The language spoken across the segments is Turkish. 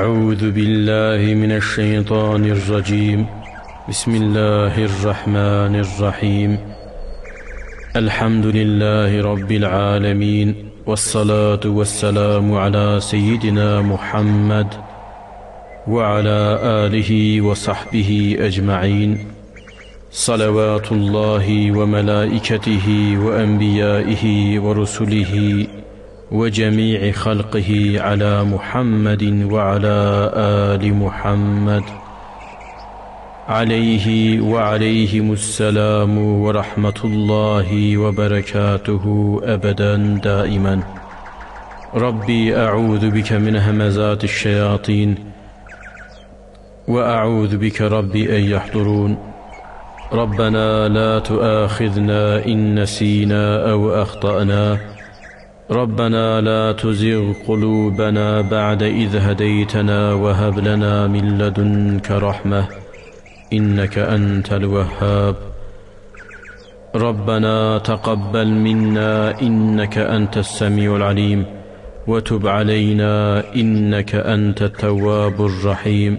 أعوذ بالله من الشيطان الرجيم. بسم الله الرحمن الرحيم. الحمد لله رب العالمين والصلاة والسلام على سيدنا محمد وعلى آله وصحبه أجمعين. صلوات الله وملائكته وأنبيائه ورسله وجميع خلقه على محمد وعلى آل محمد. عليه وعليهم السلام ورحمة الله وبركاته أبدا دائما. ربي أعوذ بك من همزات الشياطين وأعوذ بك ربي أن يحضرون. ربنا لا تؤاخذنا إن نسينا أو أخطأنا. ربنا لا تزغ قلوبنا بعد إذ هديتنا وهب لنا من لدنك رحمة إنك أنت الوهاب. ربنا تقبل منا إنك أنت السميع العليم وتب علينا إنك أنت التواب الرحيم.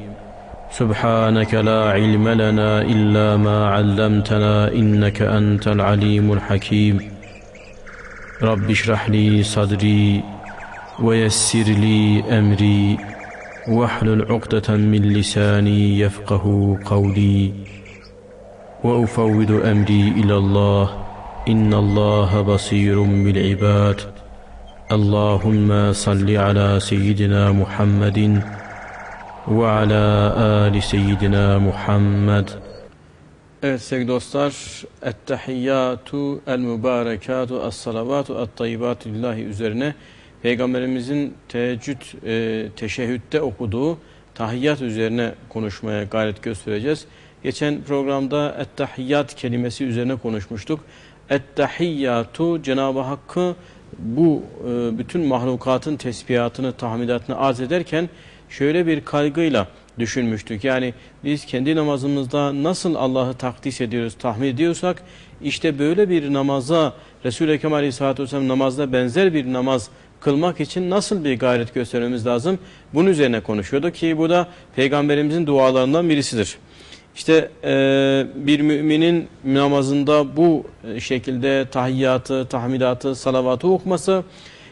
سبحانك لا علم لنا إلا ما علمتنا إنك أنت العليم الحكيم. رب اشرح لي صدري ويسر لي أمري واحلل عقدة من لساني يفقه قولي وأفوض أمري إلى الله. إن الله بصير بالعباد. اللهم صل على سيدنا محمد وعلى آل سيدنا محمد. Evet sevgili dostlar, Ettehiyyatu, El Mübarekatu, Es Salavatu, Et Tayyibatu Lillahi üzerine Peygamberimizin teheccüd, e, teşehhütte okuduğu tahiyyat üzerine konuşmaya gayret göstereceğiz. Geçen programda Ettehiyyat kelimesi üzerine konuşmuştuk. Ettehiyyatu, Cenab-ı Hakk'ı bu e, bütün mahlukatın tesbihatını, tahmidatını arz ederken şöyle bir kaygıyla düşünmüştük. Yani biz kendi namazımızda nasıl Allah'ı takdis ediyoruz, tahmin ediyorsak işte böyle bir namaza Resul-i Ekrem Aleyhisselatü Vesselam namazda benzer bir namaz kılmak için nasıl bir gayret göstermemiz lazım? Bunun üzerine konuşuyordu ki bu da Peygamberimizin dualarından birisidir. İşte e, bir müminin namazında bu şekilde tahiyyatı, tahmidatı, salavatı okuması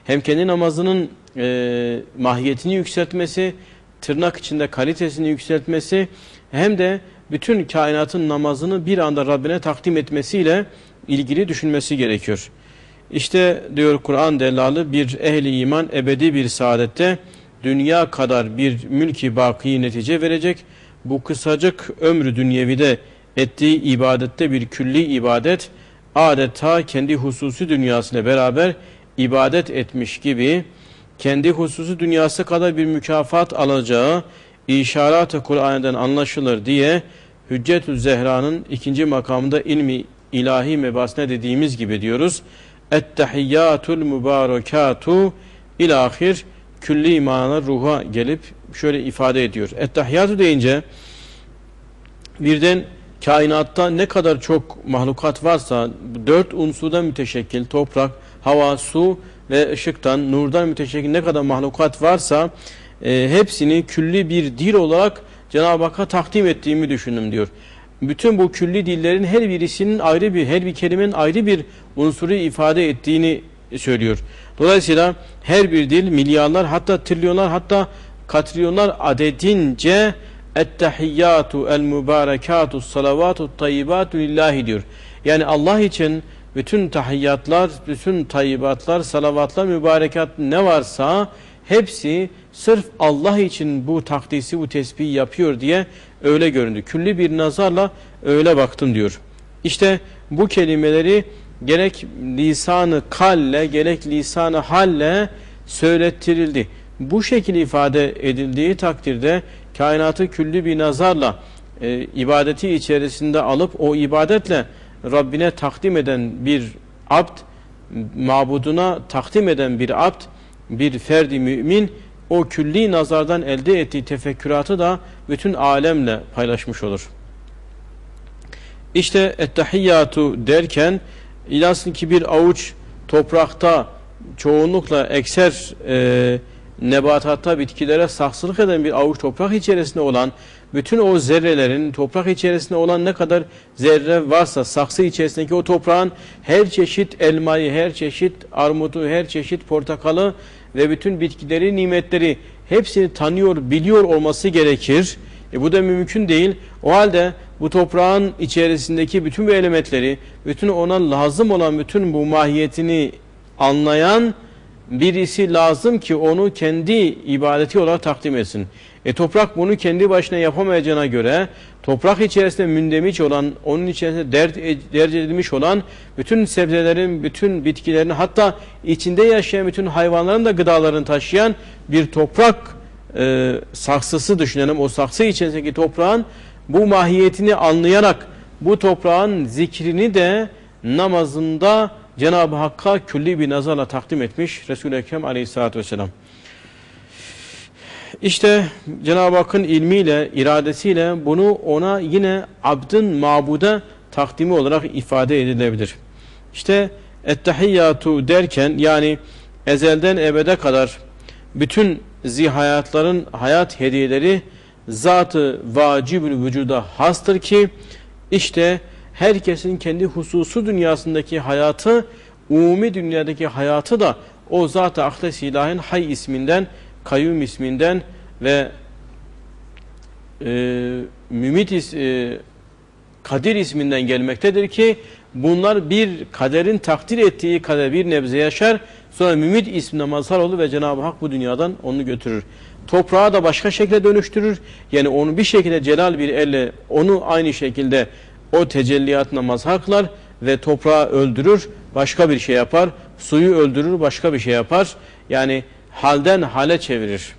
hem kendi namazının e, mahiyetini yükseltmesi, tırnak içinde kalitesini yükseltmesi hem de bütün kainatın namazını bir anda Rabbine takdim etmesiyle ilgili düşünmesi gerekiyor. İşte diyor Kur'an delalı bir ehli iman ebedi bir saadette dünya kadar bir mülki baki netice verecek. Bu kısacık ömrü dünyevide ettiği ibadette bir külli ibadet adeta kendi hususi dünyasıyla beraber ibadet etmiş gibi kendi hususi dünyası kadar bir mükafat alacağı işaret-i Kur'an'dan anlaşılır diye Hüccetü Zehra'nın ikinci makamında ilmi ilahi mebasne dediğimiz gibi diyoruz. Ettehiyyatul mübarekatu ilahir külli imana ruha gelip şöyle ifade ediyor. Ettehiyyatü deyince birden kainatta ne kadar çok mahlukat varsa dört unsurdan müteşekkil toprak, hava, su ve ışıktan, nurdan müteşekkil ne kadar mahlukat varsa e, hepsini külli bir dil olarak Cenab-ı Hakk'a takdim ettiğimi düşündüm diyor. Bütün bu külli dillerin her birisinin ayrı bir, her bir kelimenin ayrı bir unsuru ifade ettiğini söylüyor. Dolayısıyla her bir dil milyarlar hatta trilyonlar hatta katrilyonlar adedince ettehiyyatu el mübarekatu salavatu tayyibatu lillahi diyor. Yani Allah için bütün tahiyyatlar, bütün tayyibatlar, salavatlar, mübarekat ne varsa hepsi sırf Allah için bu takdisi, bu tesbihi yapıyor diye öyle göründü. Külli bir nazarla öyle baktım diyor. İşte bu kelimeleri gerek lisanı kalle, gerek lisanı halle söylettirildi. Bu şekilde ifade edildiği takdirde kainatı külli bir nazarla e, ibadeti içerisinde alıp o ibadetle Rabbine takdim eden bir abd, mabuduna takdim eden bir abd, bir ferdi mümin o külli nazardan elde ettiği tefekküratı da bütün alemle paylaşmış olur. İşte ettehiyyatu derken ilasın ki bir avuç toprakta çoğunlukla ekser e, nebatatta, bitkilere saksılık eden bir avuç toprak içerisinde olan bütün o zerrelerin toprak içerisinde olan ne kadar zerre varsa saksı içerisindeki o toprağın her çeşit elmayı, her çeşit armudu, her çeşit portakalı ve bütün bitkileri, nimetleri hepsini tanıyor, biliyor olması gerekir. E bu da mümkün değil. O halde bu toprağın içerisindeki bütün bu elementleri, bütün ona lazım olan bütün bu mahiyetini anlayan birisi lazım ki onu kendi ibadeti olarak takdim etsin. E toprak bunu kendi başına yapamayacağına göre toprak içerisinde mündemiş olan, onun içerisinde dert, dert edilmiş olan bütün sebzelerin, bütün bitkilerin hatta içinde yaşayan bütün hayvanların da gıdalarını taşıyan bir toprak e, saksısı düşünelim. O saksı içerisindeki toprağın bu mahiyetini anlayarak bu toprağın zikrini de namazında Cenab-ı Hakk'a külli bir nazarla takdim etmiş Resul-i Ekrem aleyhissalatü vesselam. İşte Cenab-ı Hakk'ın ilmiyle, iradesiyle bunu ona yine abdın mabuda takdimi olarak ifade edilebilir. İşte ettehiyyatu derken yani ezelden ebede kadar bütün zihayatların hayat hediyeleri zatı vacibül vücuda hastır ki işte herkesin kendi hususu dünyasındaki hayatı umumi dünyadaki hayatı da o zat-ı akdes ilahin hay isminden kayyum isminden ve e, mümit is, e, kadir isminden gelmektedir ki bunlar bir kaderin takdir ettiği kader bir nebze yaşar sonra mümit ismine mazhar olur ve Cenab-ı Hak bu dünyadan onu götürür. Toprağı da başka şekilde dönüştürür. Yani onu bir şekilde celal bir elle onu aynı şekilde o tecelliyatına mazhar kılar ve toprağı öldürür, başka bir şey yapar. Suyu öldürür, başka bir şey yapar. Yani halden hale çevirir.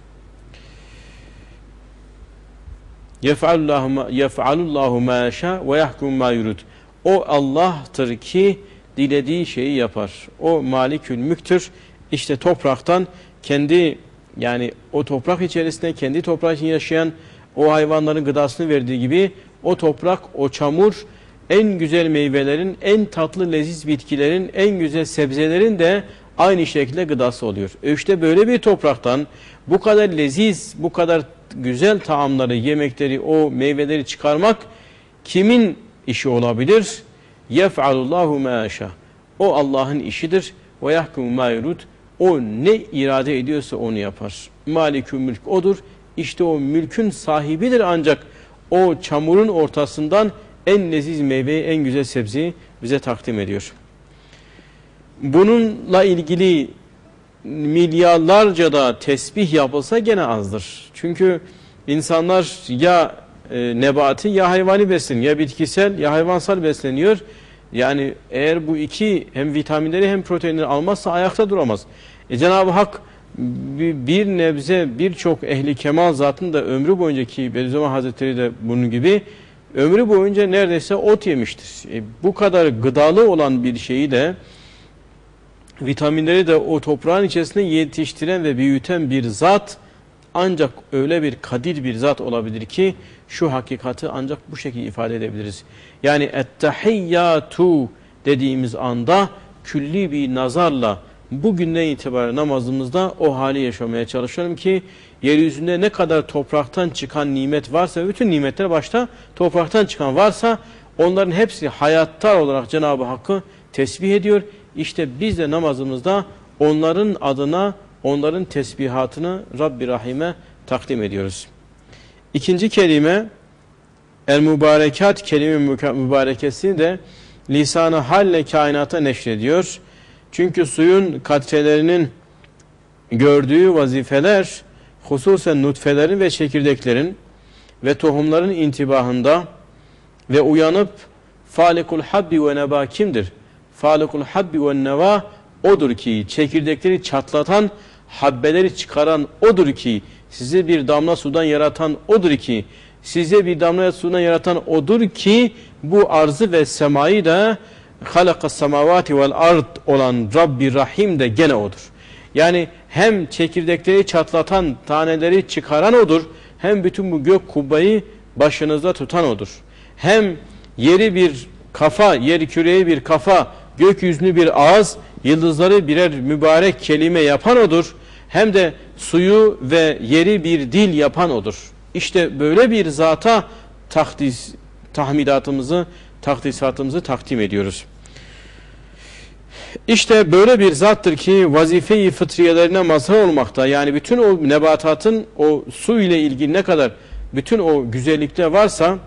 Yef'alullahu ma yasha ve yahkum ma yurid. O Allah'tır ki dilediği şeyi yapar. O malikül müktür. İşte topraktan kendi yani o toprak içerisinde kendi toprağı için yaşayan o hayvanların gıdasını verdiği gibi o toprak, o çamur en güzel meyvelerin, en tatlı leziz bitkilerin, en güzel sebzelerin de aynı şekilde gıdası oluyor. E işte böyle bir topraktan bu kadar leziz, bu kadar güzel taamları, yemekleri, o meyveleri çıkarmak kimin işi olabilir? Yef'alullahu ma O Allah'ın işidir. Ve yahkumu ma O ne irade ediyorsa onu yapar. Malikü mülk odur. İşte o mülkün sahibidir ancak o çamurun ortasından en leziz meyveyi, en güzel sebzeyi bize takdim ediyor. Bununla ilgili milyarlarca da tesbih yapılsa gene azdır. Çünkü insanlar ya e, nebati ya hayvani besleniyor, ya bitkisel ya hayvansal besleniyor. Yani eğer bu iki hem vitaminleri hem proteinleri almazsa ayakta duramaz. E, Cenab-ı Hak bir nebze birçok ehli kemal zatın da ömrü boyunca ki Bediüzzaman Hazretleri de bunun gibi ömrü boyunca neredeyse ot yemiştir. E, bu kadar gıdalı olan bir şeyi de vitaminleri de o toprağın içerisinde yetiştiren ve büyüten bir zat ancak öyle bir kadir bir zat olabilir ki şu hakikati ancak bu şekilde ifade edebiliriz. Yani ettehiyyatu dediğimiz anda külli bir nazarla bugünden itibaren namazımızda o hali yaşamaya çalışıyorum ki yeryüzünde ne kadar topraktan çıkan nimet varsa bütün nimetler başta topraktan çıkan varsa onların hepsi hayattar olarak Cenab-ı Hakk'ı tesbih ediyor. İşte biz de namazımızda onların adına onların tesbihatını Rabbi Rahim'e takdim ediyoruz. İkinci kelime el mübarekat kelime mübarekesini de lisanı halle kainata neşrediyor. Çünkü suyun katrelerinin gördüğü vazifeler hususen nutfelerin ve çekirdeklerin ve tohumların intibahında ve uyanıp falikul habbi ve neba kimdir? Falikul habbi ve neva odur ki çekirdekleri çatlatan habbeleri çıkaran odur ki sizi bir damla sudan yaratan odur ki size bir damla sudan yaratan odur ki bu arzı ve semayı da halakas semavati vel ard olan Rabbi Rahim de gene odur. Yani hem çekirdekleri çatlatan taneleri çıkaran odur hem bütün bu gök kubbayı başınızda tutan odur. Hem yeri bir kafa, yeri küreği bir kafa, gökyüzünü bir ağız, yıldızları birer mübarek kelime yapan odur. Hem de suyu ve yeri bir dil yapan odur. İşte böyle bir zata takdis, tahmidatımızı, takdisatımızı takdim ediyoruz. İşte böyle bir zattır ki vazife-i fıtriyelerine mazhar olmakta. Yani bütün o nebatatın o su ile ilgili ne kadar bütün o güzellikler varsa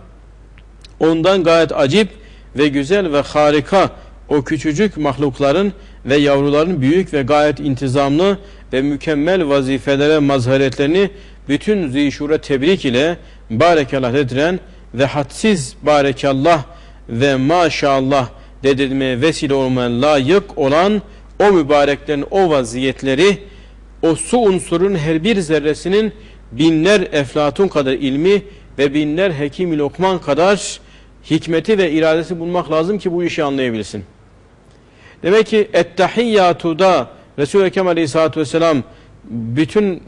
ondan gayet acip ve güzel ve harika o küçücük mahlukların ve yavruların büyük ve gayet intizamlı ve mükemmel vazifelere mazharetlerini bütün zişure tebrik ile barekallah dediren ve hadsiz barekallah ve maşallah dedirmeye vesile olmaya layık olan o mübareklerin o vaziyetleri o su unsurun her bir zerresinin binler eflatun kadar ilmi ve binler hekim lokman kadar hikmeti ve iradesi bulmak lazım ki bu işi anlayabilsin. Demek ki ettehiyyatuda Resul-i Ekrem Aleyhisselatü Vesselam bütün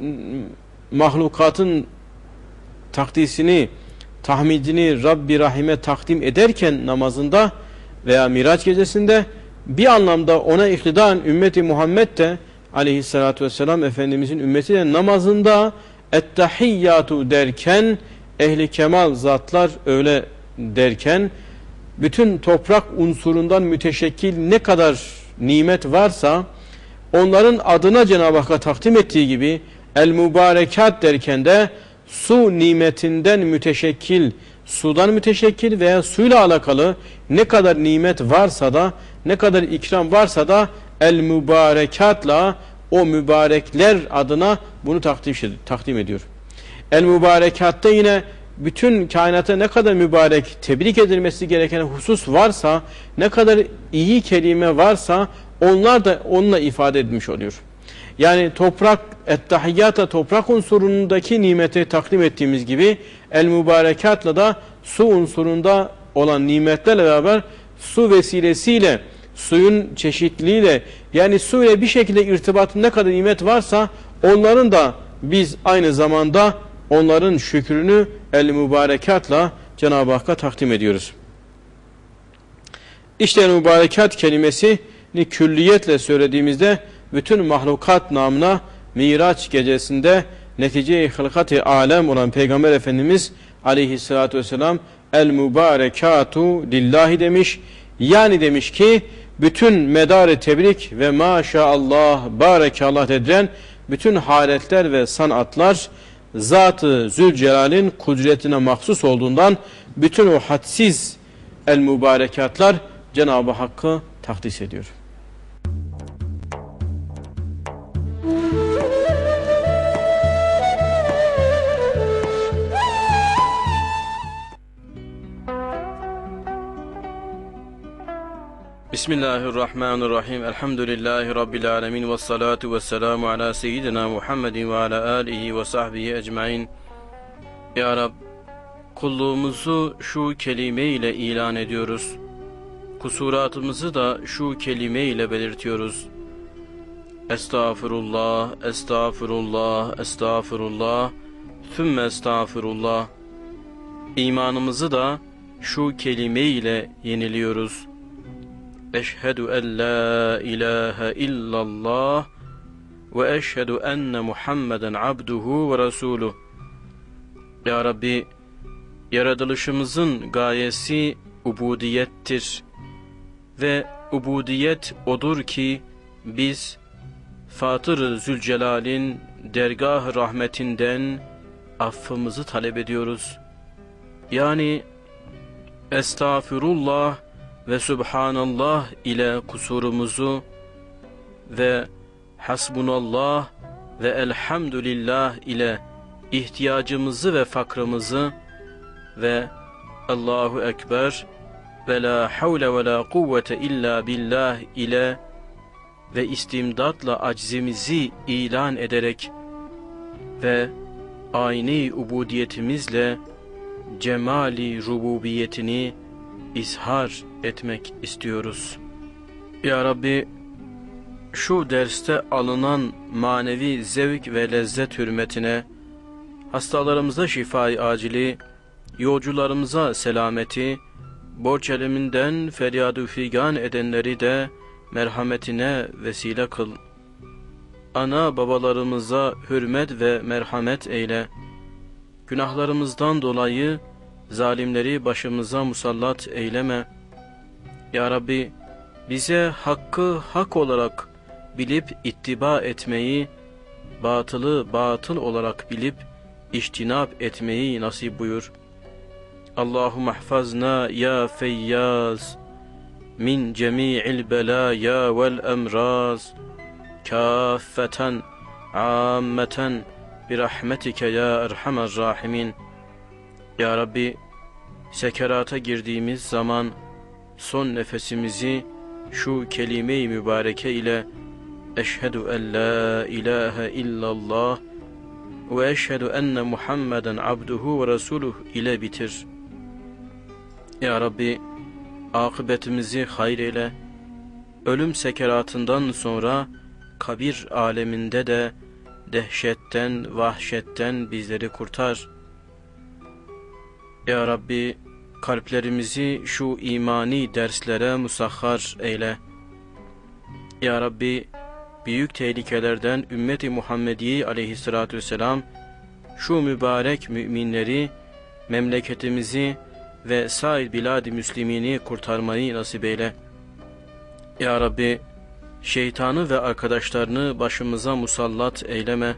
mahlukatın takdisini, tahmidini Rabbi Rahim'e takdim ederken namazında veya Miraç gecesinde bir anlamda ona iktidan ümmeti Muhammed de aleyhissalatü vesselam Efendimizin ümmeti de namazında ettehiyyatu derken ehli kemal zatlar öyle derken bütün toprak unsurundan müteşekkil ne kadar nimet varsa onların adına Cenab-ı Hakk'a takdim ettiği gibi el mübarekat derken de su nimetinden müteşekkil, sudan müteşekkil veya suyla alakalı ne kadar nimet varsa da, ne kadar ikram varsa da el mübarekatla o mübarekler adına bunu takdim, ediyor. El mübarekatta yine bütün kainata ne kadar mübarek, tebrik edilmesi gereken husus varsa, ne kadar iyi kelime varsa onlar da onunla ifade edilmiş oluyor. Yani toprak, ettahiyyata toprak unsurundaki nimeti takdim ettiğimiz gibi el mübarekatla da su unsurunda olan nimetlerle beraber su vesilesiyle suyun çeşitliliğiyle yani su ile bir şekilde irtibatın ne kadar nimet varsa onların da biz aynı zamanda onların şükrünü el mübarekatla Cenab-ı Hakk'a takdim ediyoruz. İşte el mübarekat kelimesini külliyetle söylediğimizde bütün mahlukat namına Miraç gecesinde netice-i hılkat-ı alem olan Peygamber Efendimiz aleyhissalatü vesselam el mübarekatu lillahi demiş. Yani demiş ki bütün medarı tebrik ve maşallah barekallah edilen bütün haletler ve sanatlar Zat-ı Zülcelal'in kudretine mahsus olduğundan bütün o hadsiz el mübarekatlar Cenab-ı Hakk'ı takdis ediyor. Bismillahirrahmanirrahim. Elhamdülillahi Rabbil alemin. Ve salatu ve selamu ala seyyidina Muhammedin ve ala alihi ve sahbihi ecmain. Ya Rab, kulluğumuzu şu kelime ile ilan ediyoruz. Kusuratımızı da şu kelime ile belirtiyoruz. Estağfurullah, estağfurullah, estağfurullah, thümme estağfurullah. İmanımızı da şu kelime ile yeniliyoruz.'' Eşhedü en la ilahe illallah ve eşhedü enne Muhammeden abduhu ve resuluh. Ya Rabbi, yaratılışımızın gayesi ubudiyettir. Ve ubudiyet odur ki biz Fatır-ı Zülcelal'in dergah rahmetinden affımızı talep ediyoruz. Yani estağfirullah ve Subhanallah ile kusurumuzu ve Hasbunallah ve Elhamdülillah ile ihtiyacımızı ve fakrımızı ve Allahu Ekber ve la havle ve la kuvvete illa billah ile ve istimdatla aczimizi ilan ederek ve aynı ubudiyetimizle cemali rububiyetini izhar etmek istiyoruz. Ya Rabbi şu derste alınan manevi zevk ve lezzet hürmetine hastalarımıza şifai acili, yolcularımıza selameti, borç eliminden feryadı figan edenleri de merhametine vesile kıl. ana babalarımıza hürmet ve merhamet eyle. Günahlarımızdan dolayı zalimleri başımıza musallat eyleme. Ya Rabbi bize hakkı hak olarak bilip ittiba etmeyi, batılı batıl olarak bilip iştinap etmeyi nasip buyur. Allahu mahfazna ya feyyaz min cemi'il belaya vel emraz kâffeten ammeten birahmetike ya erhamer rahimin. Ya Rabbi sekerata girdiğimiz zaman son nefesimizi şu kelime-i mübareke ile Eşhedü en la ilahe illallah ve eşhedü enne Muhammeden abduhu ve resuluh ile bitir. Ya Rabbi akıbetimizi hayır eyle. Ölüm sekeratından sonra kabir aleminde de dehşetten, vahşetten bizleri kurtar. Ya Rabbi kalplerimizi şu imani derslere musahhar eyle. Ya Rabbi büyük tehlikelerden ümmeti Muhammediye aleyhissalatü vesselam şu mübarek müminleri, memleketimizi ve sair bilad-i müslimini kurtarmayı nasip eyle. Ya Rabbi şeytanı ve arkadaşlarını başımıza musallat eyleme.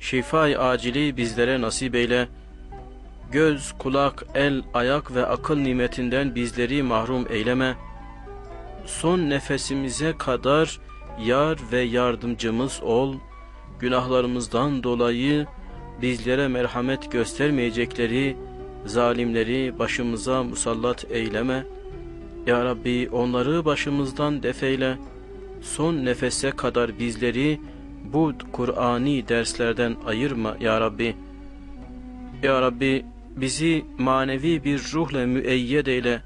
Şifai acili bizlere nasip eyle. Göz, kulak, el, ayak ve akıl nimetinden bizleri mahrum eyleme. Son nefesimize kadar yar ve yardımcımız ol. Günahlarımızdan dolayı bizlere merhamet göstermeyecekleri zalimleri başımıza musallat eyleme. Ya Rabbi onları başımızdan defeyle. Son nefese kadar bizleri bu Kur'ani derslerden ayırma ya Rabbi. Ya Rabbi bizi manevi bir ruhla müeyyed eyle.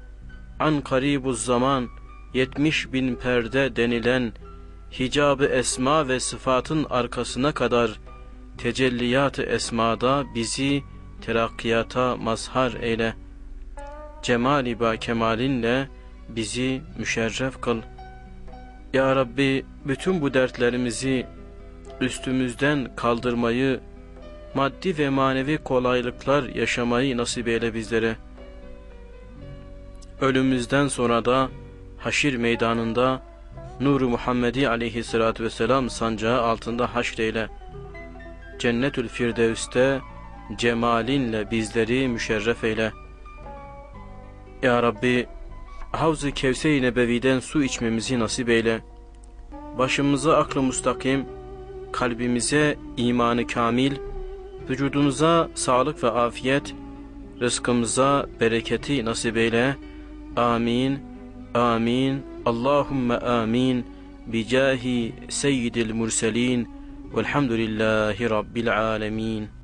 An karibuz zaman, yetmiş bin perde denilen hicabı esma ve sıfatın arkasına kadar tecelliyat-ı esmada bizi terakkiyata mazhar eyle. Cemali ba kemalinle bizi müşerref kıl. Ya Rabbi bütün bu dertlerimizi üstümüzden kaldırmayı, maddi ve manevi kolaylıklar yaşamayı nasip eyle bizlere. Ölümümüzden sonra da haşir meydanında Nur-u Muhammedi aleyhissalatü vesselam sancağı altında haşreyle. Cennetül Firdevs'te cemalinle bizleri müşerref eyle. Ya Rabbi, Havz-ı Kevse-i Nebevi'den su içmemizi nasip eyle. Başımıza aklı mustakim, kalbimize imanı kamil, vücudumuza sağlık ve afiyet, rızkımıza bereketi nasip eyle. Amin, amin, Allahümme amin, bicahi seyyidil murselin, velhamdülillahi rabbil alemin.